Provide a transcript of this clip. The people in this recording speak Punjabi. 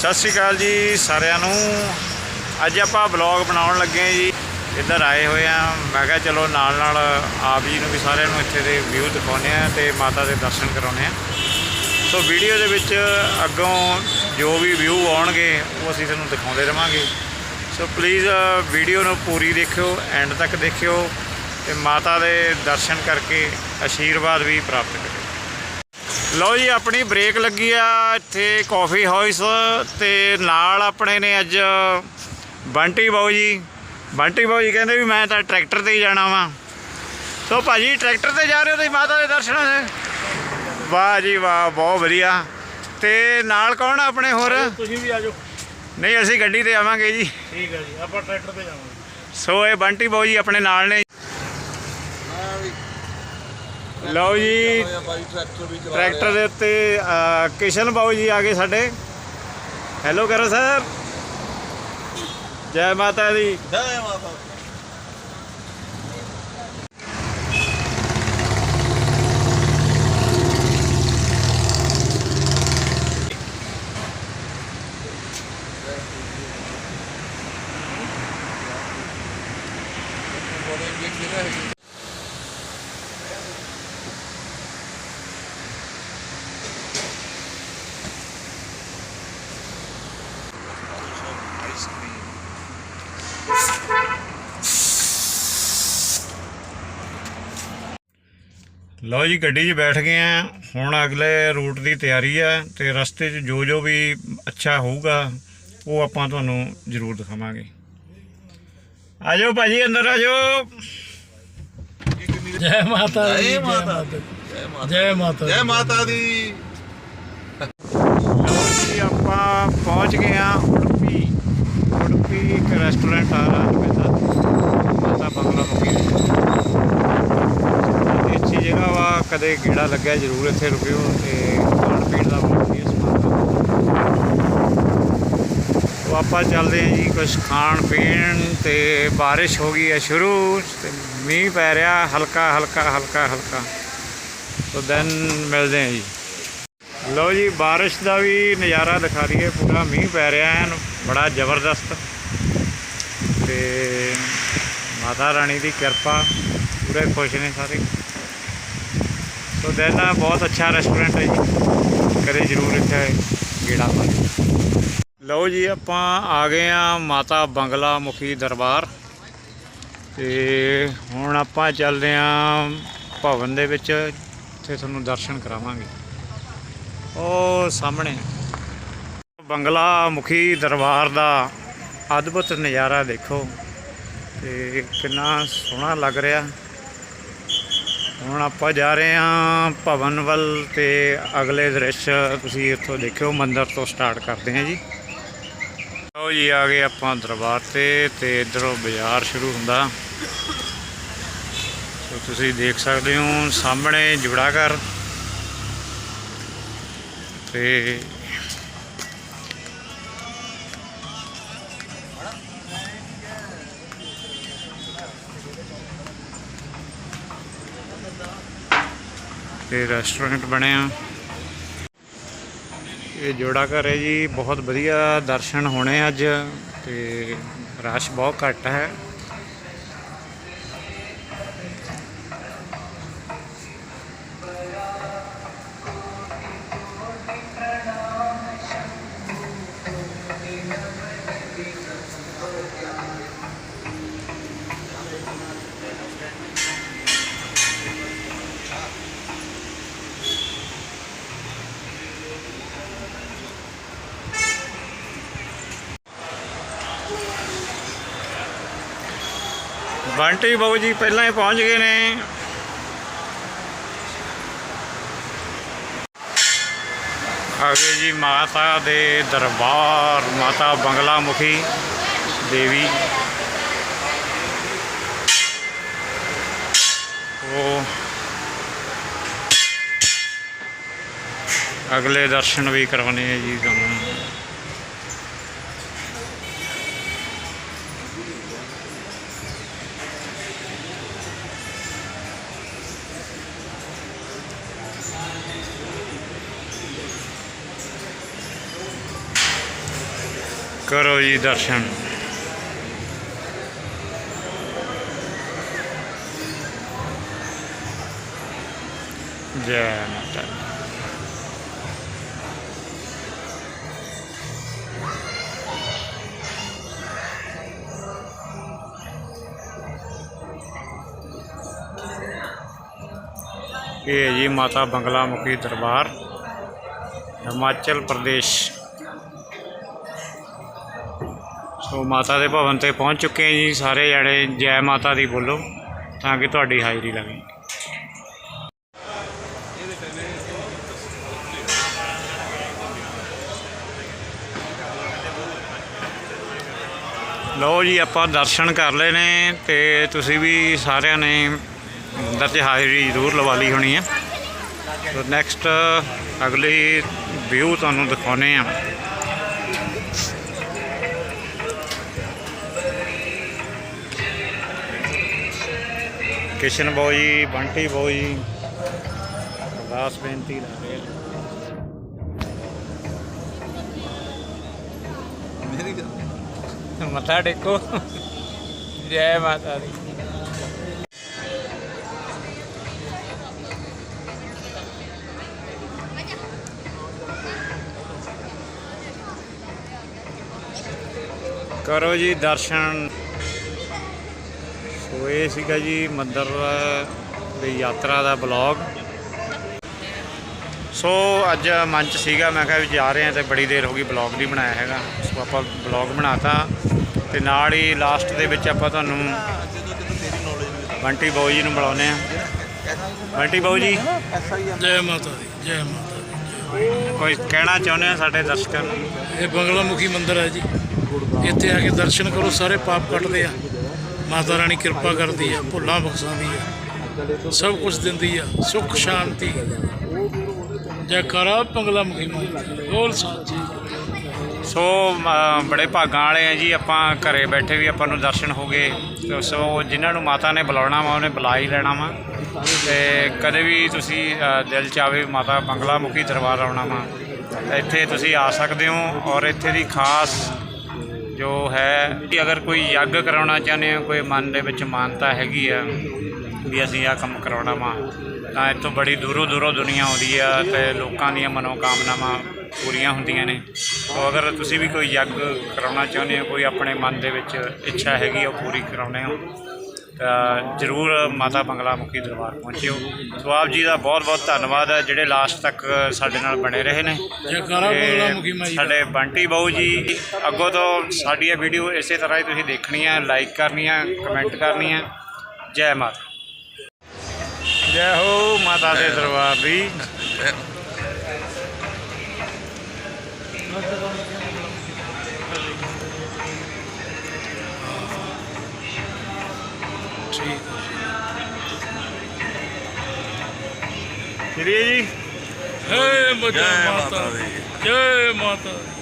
ਸਤਿ ਸ਼੍ਰੀ ਅਕਾਲ ਜੀ ਸਾਰਿਆਂ ਨੂੰ। ਅੱਜ ਆਪਾਂ ਬਲੌਗ ਬਣਾਉਣ ਲੱਗੇ ਹਾਂ ਜੀ। ਇੱਧਰ ਆਏ ਹੋਏ ਆ ਮੈਂ ਕਿਹਾ ਚਲੋ ਨਾਲ ਨਾਲ ਆਪ ਜੀ ਨੂੰ ਵੀ ਸਾਰਿਆਂ ਨੂੰ ਇੱਥੇ ਦੇ ਵਿਊ ਦਿਖਾਉਂਦੇ ਆ ਤੇ ਮਾਤਾ ਦੇ ਦਰਸ਼ਨ ਕਰਾਉਂਦੇ ਆ ਸੋ ਵੀਡੀਓ ਦੇ ਵਿੱਚ ਅੱਗੋਂ ਜੋ ਵੀ ਵਿਊ ਆਉਣਗੇ, ਉਹ ਅਸੀਂ ਤੁਹਾਨੂੰ ਦਿਖਾਉਂਦੇ ਰਵਾਂਗੇ। ਸੋ ਪਲੀਜ਼ ਵੀਡੀਓ ਨੂੰ ਪੂਰੀ ਦੇਖਿਓ ਐਂਡ ਤੱਕ ਦੇਖਿਓ ਤੇ ਮਾਤਾ ਦੇ ਦਰਸ਼ਨ ਕਰਕੇ ਆਸ਼ੀਰਵਾਦ ਵੀ ਪ੍ਰਾਪਤ ਕਰਿਓ ਲਓ ਜੀ ਆਪਣੀ ਬ੍ਰੇਕ ਲੱਗੀ ਆ ਇੱਥੇ ਕਾਫੀ ਹਾਊਸ ਤੇ ਨਾਲ ਆਪਣੇ ਨੇ ਅੱਜ ਬੰਟੀ ਬਾਊ ਜੀ। ਬੰਟੀ ਬਾਊ ਜੀ ਕਹਿੰਦੇ ਵੀ ਮੈਂ ਤਾਂ ਟਰੈਕਟਰ ਤੇ ਹੀ ਜਾਣਾ ਵਾਂ। ਸੋ ਭਾਜੀ ਟਰੈਕਟਰ ਤੇ ਜਾ ਰਹੇ ਹੋ ਤੁਸੀਂ ਮਾਤਾ ਦੇ ਦਰਸ਼ਨਾਂ ਦੇ? ਵਾਹ ਜੀ ਵਾਹ ਬਹੁਤ ਵਧੀਆ। ਤੇ ਨਾਲ ਕੌਣ ਆ ਆਪਣੇ ਹੋਰ? ਤੁਸੀਂ ਵੀ ਆ ਜਾਓ ਨਹੀਂ ਅਸੀਂ ਗੱਡੀ ਤੇ ਆਵਾਂਗੇ ਜੀ। ਠੀਕ ਹੈ ਜੀ ਆਪਾਂ ਟਰੈਕਟਰ ਤੇ ਜਾਵਾਂਗੇ। ਸੋ ਇਹ ਬੰਟੀ ਬਾਊ ਜੀ ਆਪਣੇ ਨਾਲ ਨੇ। ਲਓ ਜੀ, ਟਰੈਕਟਰ ਦੇ ਉੱਤੇ ਕਿਸ਼ਨ ਬਾਊ ਜੀ ਆ ਗਏ ਸਾਡੇ। ਹੈਲੋ ਕਰੋ ਸਰ। ਜੈ ਮਾਤਾ ਦੀ। ਜੈ ਮਾਤਾ ਲਓ ਜੀ ਗੱਡੀ 'ਚ ਬੈਠ ਗਏ ਆ। ਹੁਣ ਅਗਲੇ ਰੂਟ ਦੀ ਤਿਆਰੀ ਆ ਤੇ ਰਸਤੇ 'ਚ ਜੋ ਜੋ ਵੀ ਅੱਛਾ ਹੋਊਗਾ ਉਹ ਆਪਾਂ ਤੁਹਾਨੂੰ ਜ਼ਰੂਰ ਦਿਖਾਵਾਂਗੇ। ਆ ਜਾਓ ਭਾਜੀ ਅੰਦਰ ਆ ਜਾਓ ਜੈ ਮਾਤਾ ਦੀ ਜੈ ਮਾਤਾ ਜੈ ਮਾਤਾ ਜੈ ਮਾਤਾ ਦੀ। ਲਓ ਜੀ ਆਪਾਂ ਪਹੁੰਚ ਗਏ ਆ ਉਡਪੀ। ਉਡਪੀ ਇੱਕ ਰੈਸਟੋਰੈਂਟ ਆ ਰਾਜਪੇ ਦਾ ਮਾਤਾ ਬੰਗਲਾ ਵਾ ਕਦੇ ਗੇੜਾ ਲੱਗਿਆ ਜ਼ਰੂਰ ਇੱਥੇ ਰੁਕਿਓ ਤੇ ਖਾਣ ਪੀਣ ਦਾ ਬਹੁਤ ਵਧੀਆ ਸਮਾਨ ਉਹ ਆਪਾਂ ਚੱਲਦੇ ਹਾਂ ਜੀ ਕੁਝ ਖਾਣ ਪੀਣ ਤੇ ਬਾਰਿਸ਼ ਹੋ ਗਈ ਹੈ ਸ਼ੁਰੂ ਤੇ ਮੀਂਹ ਪੈ ਰਿਹਾ, ਹਲਕਾ ਹਲਕਾ ਹਲਕਾ ਹਲਕਾ। ਸੋ ਦੈਨ ਮਿਲਦੇ ਹਾਂ ਜੀ। ਲਓ ਜੀ, ਬਾਰਿਸ਼ ਦਾ ਵੀ ਨਜ਼ਾਰਾ ਦਿਖਾ ਰਹੀ ਪੂਰਾ ਮੀਂਹ ਪੈ ਰਿਹਾ ਹੈ ਬੜਾ ਜ਼ਬਰਦਸਤ। ਤੇ ਮਾਤਾ ਰਾਣੀ ਦੀ ਕਿਰਪਾ, ਪੂਰੇ ਖੁਸ਼ ਨੇ ਸਾਰੇ। ਸੋ ਦੇਨਾ ਬਹੁਤ ਅੱਛਾ ਰੈਸਟੋਰੈਂਟ ਹੈ ਜੀ। ਕਦੇ ਜ਼ਰੂਰ ਇੱਥੇ ਗੇੜਾ ਮਾਰੇ ਲਓ ਜੀ, ਆਪਾਂ ਆ ਗਏ ਆ ਮਾਤਾ ਬੰਗਲਾ ਮੁਖੀ ਦਰਬਾਰ। ਤੇ ਹੁਣ ਆਪਾਂ ਚੱਲਦੇ ਆ ਭਵਨ ਦੇ ਵਿੱਚ, ਇੱਥੇ ਤੁਹਾਨੂੰ ਦਰਸ਼ਨ ਕਰਾਵਾਂਗੇ। ਉਹ ਸਾਹਮਣੇ। ਬੰਗਲਾ ਮੁਖੀ ਦਰਬਾਰ ਦਾ ਅਦਭੁਤ ਨਜ਼ਾਰਾ ਦੇਖੋ। ਤੇ ਕਿੰਨਾ ਸੋਹਣਾ ਲੱਗ ਰਿਹਾ। ਹੁਣ ਆਪਾਂ ਜਾ ਰਹੇ ਹਾਂ ਭਵਨ ਵੱਲ ਤੇ ਅਗਲੇ ਦ੍ਰਿਸ਼। ਤੁਸੀਂ ਇੱਥੋਂ ਦੇਖਿਓ, ਮੰਦਰ ਤੋਂ ਸਟਾਰਟ ਕਰਦੇ ਹਾਂ ਜੀ। ਲਓ ਜੀ, ਆ ਗਏ ਆਪਾਂ ਦਰਬਾਰ ਤੇ ਤੇ ਇਧਰੋਂ ਬਾਜ਼ਾਰ ਸ਼ੁਰੂ ਹੁੰਦਾ। ਸੋ ਤੁਸੀਂ ਦੇਖ ਸਕਦੇ ਹੋ, ਸਾਹਮਣੇ ਜੁੜਾ ਘਰ। ਤੇ ਤੇ ਰੈਸਟੋਰੈਂਟ ਬਣਿਆ ਇਹ ਜੋੜਾ ਘਰ ਹੈ ਜੀ, ਬਹੁਤ ਵਧੀਆ ਦਰਸ਼ਨ ਹੋਣੇ ਅੱਜ ਤੇ ਰਸ਼ ਬਹੁਤ ਘੱਟ ਹੈ। ਬੰਟੀ ਬਾਬੂ ਜੀ ਪਹਿਲਾਂ ਹੀ ਪਹੁੰਚ ਗਏ ਨੇ। ਆਗੇ ਜੀ ਮਾਤਾ ਦੇ ਦਰਬਾਰ, ਮਾਤਾ ਬੰਗਲਾ ਮੁਖੀ ਦੇਵੀ। ਉਹ ਅਗਲੇ ਦਰਸ਼ਨ ਵੀ ਕਰਵਾਉਣੇ ਆ ਜੀ ਤੁਹਾਨੂੰ। ਕਰੋ ਜੀ ਦਰਸ਼ਨ ਜੈ ਮਾਤਾ ਇਹ ਜੀ ਮਾਤਾ ਬੰਗਲਾ ਮੁਖੀ ਦਰਬਾਰ ਹਿਮਾਚਲ ਪ੍ਰਦੇਸ਼ ਸੋ ਮਾਤਾ ਦੇ ਭਵਨ ਤੇ ਪਹੁੰਚ ਚੁੱਕੇ ਹਾਂ ਜੀ, ਸਾਰੇ ਜਣੇ ਜੈ ਮਾਤਾ ਦੀ ਬੋਲੋ, ਤਾਂ ਕਿ ਤੁਹਾਡੀ ਹਾਜ਼ਰੀ ਲੱਗੇ। ਲਓ ਜੀ, ਆਪਾਂ ਦਰਸ਼ਨ ਕਰ ਲਏ ਨੇ ਤੇ ਤੁਸੀਂ ਵੀ ਸਾਰਿਆਂ ਨੇ ਅੰਦਰ 'ਤੇ ਹਾਜ਼ਰੀ ਜ਼ਰੂਰ ਲਵਾ ਲਈ ਹੋਣੀ ਹੈ। ਸੋ ਨੈਕਸਟ ਅਗਲੀ ਵਿਊ ਤੁਹਾਨੂੰ ਦਿਖਾਉਨੇ ਆ ਕਿਸ਼ਨ ਬੋਈ ਬੰਟੀ ਬੋਈ। ਅਰਦਾਸ ਬੇਨਤੀ ਲਾ ਰਹੇ ਮੇਰੀ ਗੱਲ। ਮੱਥਾ ਟੇਕੋ। ਜੈ ਮਾਤਾ ਦੀ। ਕਰੋ ਜੀ ਦਰਸ਼ਨ। ਸੋ ਇਹ ਸੀਗਾ ਜੀ ਮੰਦਰ ਦੀ ਯਾਤਰਾ ਦਾ ਬਲੌਗ ਸੋ ਅੱਜ ਮਨ 'ਚ ਸੀਗਾ ਮੈਂ ਕਿਹਾ ਵੀ ਜਾ ਰਹੇ ਹਾਂ ਤੇ ਬੜੀ ਦੇਰ ਹੋ ਗਈ ਬਲੌਗ ਨਹੀਂ ਬਣਾਇਆ ਹੈਗਾ। ਸੋ ਆਪਾਂ ਬਲੌਗ ਬਣਾਤਾ ਤੇ ਨਾਲ ਹੀ ਲਾਸਟ ਦੇ ਵਿੱਚ ਆਪਾਂ ਤੁਹਾਨੂੰ ਬੰਟੀ ਬਾਊ ਜੀ ਨੂੰ ਬੁਲਾਉਂਦੇ ਆ ਬੰਟੀ ਬਾਊ ਜੀ। ਆ ਜੈ ਮਾਤਾ ਦੀ ਜੈ ਮਾਤਾ ਦੀ। ਕੋਈ ਕਹਿਣਾ ਚਾਹੁੰਦੇ ਆ ਸਾਡੇ ਦਰਸ਼ਕਾਂ ਨੂੰ? ਇਹ ਬੰਗਲਾ ਮੁਖੀ ਮੰਦਿਰ ਹੈ ਜੀ। ਇੱਥੇ ਆ ਕੇ ਦਰਸ਼ਨ ਕਰੋ ਸਾਰੇ ਪਾਪ ਕੱਟਦੇ ਆ। ਮਾਤਾ ਰਾਣੀ ਕਿਰਪਾ ਕਰਦੀ ਆ ਭੁੱਲਾਂ ਬਖਸ਼ਾਉਂਦੀ ਆ। ਸਭ ਕੁਝ ਦਿੰਦੀ ਆ ਸੁੱਖ ਸ਼ਾਂਤੀ। ਜੈਕਾਰਾ ਬੰਗਲਾ ਮੁਖੀ ਬੋਲ ਸਾਚੀ ਸੋ ਬੜੇ ਭਾਗਾਂ ਵਾਲੇ ਆ ਜੀ ਆਪਾਂ ਘਰੇ ਬੈਠੇ ਵੀ ਆਪਾਂ ਨੂੰ ਦਰਸ਼ਨ ਹੋ ਗਏ। ਸੋ ਜਿਨ੍ਹਾਂ ਨੂੰ ਮਾਤਾ ਨੇ ਬੁਲਾਉਣਾ ਵਾ ਉਹਨੇ ਬੁਲਾ ਹੀ ਲੈਣਾ ਵਾ। ਤੇ ਕਦੇ ਵੀ ਤੁਸੀਂ ਅ, ਦਿਲ ਚਾਵੇ ਮਾਤਾ ਬੰਗਲਾ ਮੁਖੀ ਦਰਬਾਰ ਆਉਣਾ ਵਾ ਇੱਥੇ ਤੁਸੀਂ ਆ ਸਕਦੇ ਹੋ। ਔਰ ਇੱਥੇ ਦੀ ਖਾਸ ਜੋ ਹੈ ਕਿ ਅਗਰ ਕੋਈ ਯੱਗ ਕਰਾਉਣਾ ਚਾਹੁੰਦੇ ਹੋ, ਕੋਈ ਮਨ ਦੇ ਵਿੱਚ ਮਾਨਤਾ ਹੈਗੀ ਆ ਵੀ ਅਸੀਂ ਆ ਕੰਮ ਕਰਾਉਣਾ ਵਾ, ਤਾਂ ਇੱਥੋਂ ਬੜੀ ਦੂਰੋਂ ਦੂਰੋਂ ਦੁਨੀਆ ਆਉਂਦੀ ਆ ਤੇ ਲੋਕਾਂ ਦੀਆਂ ਮਨੋਕਾਮਨਾਵਾਂ ਪੂਰੀਆਂ ਹੁੰਦੀਆਂ ਨੇ। ਸੋ ਅਗਰ ਤੁਸੀਂ ਵੀ ਕੋਈ ਯੱਗ ਕਰਾਉਣਾ ਚਾਹੁੰਦੇ ਹੋ, ਕੋਈ ਆਪਣੇ ਮਨ ਦੇ ਵਿੱਚ ਇੱਛਾ ਹੈਗੀ ਉਹ ਪੂਰੀ ਕਰਾਉਣੇ ਹੋ। ਜ਼ਰੂਰ ਮਾਤਾ ਬੰਗਲਾ ਮੁਖੀ ਦਰਬਾਰ ਪਹੁੰਚਿਓ। ਸੋ ਆਪ ਜੀ ਦਾ ਬਹੁਤ ਬਹੁਤ ਧੰਨਵਾਦ ਹੈ ਜਿਹੜੇ ਲਾਸਟ ਤੱਕ ਸਾਡੇ ਨਾਲ ਬਣੇ ਰਹੇ ਨੇ। ਸਾਡੇ ਬੰਟੀ ਬਾਊ ਜੀ ਅੱਗੋਂ ਤੋਂ ਸਾਡੀ ਇਹ ਵੀਡੀਓ ਇਸੇ ਤਰ੍ਹਾਂ ਹੀ ਤੁਸੀਂ ਦੇਖਣੀ ਹੈ ਲਾਈਕ ਕਰਨੀ ਹੈ ਕਮੈਂਟ ਕਰਨੀ ਹੈ। ਜੈ ਮਾਤਾ ਜੈ ਹੋ ਮਾਤਾ ਦੇ ਦਰਬਾਰ ਦੀ। ਚਲਿਏ ਜੀ ਹੈ ਜੈ ਮਾਤਾ ਮਾਤਾ ਦੀ ਜੈ ਮਾਤਾ ਦੀ